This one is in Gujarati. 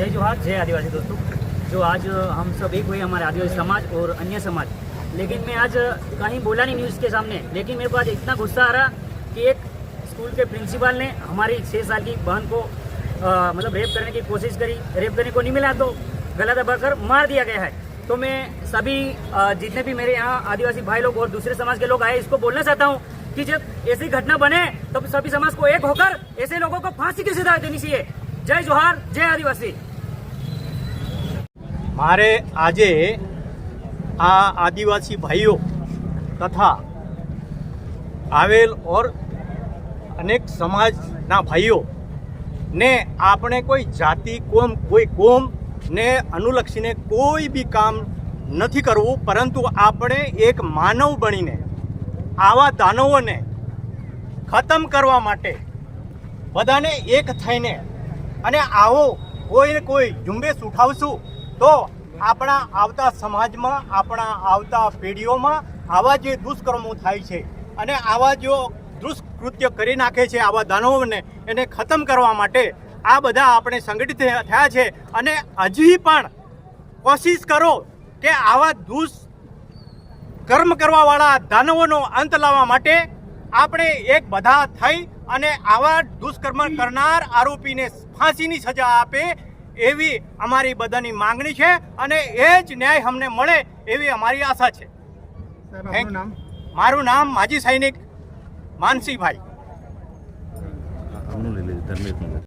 जय जोहार जय आदिवासी दोस्तों। जो आज हम सब एक हुए हमारे आदिवासी समाज और अन्य समाज। लेकिन मैं आज कहीं बोला नहीं न्यूज़ के सामने। लेकिन मेरे को आज इतना गुस्सा आ रहा कि एक स्कूल के प्रिंसिपल ने हमारी छः साल की बहन को अ, मतलब रेप करने की कोशिश करी। रेप करने को नहीं मिला तो गला दबाकर मार दिया गया है। तो मैं सभी जितने भी मेरे यहाँ आदिवासी भाई लोग और दूसरे समाज के लोग आए इसको बोलना चाहता हूँ कि जब ऐसी घटना बने तो सभी समाज को एक होकर ऐसे लोगों को फांसी की सजा देनी चाहिए। जय जोहार जय आदिवासी। મારે આજે આ આદિવાસી ભાઈઓ તથા આવેલ ઓર અનેક સમાજના ભાઈઓ ને આપણે કોઈ જાતિ, કોમ, કોઈ કોમ ને અનુલક્ષીને કોઈ બી કામ નથી કરવું, પરંતુ આપણે એક માનવ બનીને, આવા દાનવોને ખતમ કરવા માટે બધાને એક થઈને અને આવો કોઈને કોઈ ઝુંબેશ ઉઠાવશું તો આપણા આવતા સમાજમાં, આપણા આવતા પેઢીઓમાં આવા જે દુષ્કર્મો થાય છે અને આવા જો દુષ્કૃત્ય કરી નાખે છે આવા દાનવોને એને ખતમ કરવા માટે આ બધા આપણે સંગઠિત થયા છે અને હજી પણ કોશિશ કરો કે આવા દુષ્કર્મ કરવાવાળા દાનવોનો અંત લાવવા માટે આપણે એક બધા થઈ અને આવા દુષ્કર્મ કરનાર આરોપીને ફાંસીની સજા આપે એવી અમારી બધાની માંગણી છે અને એ જ ન્યાય અમને મળે એવી અમારી આશા છે. મારું નામ માજી સૈનિક માનસીભાઈ.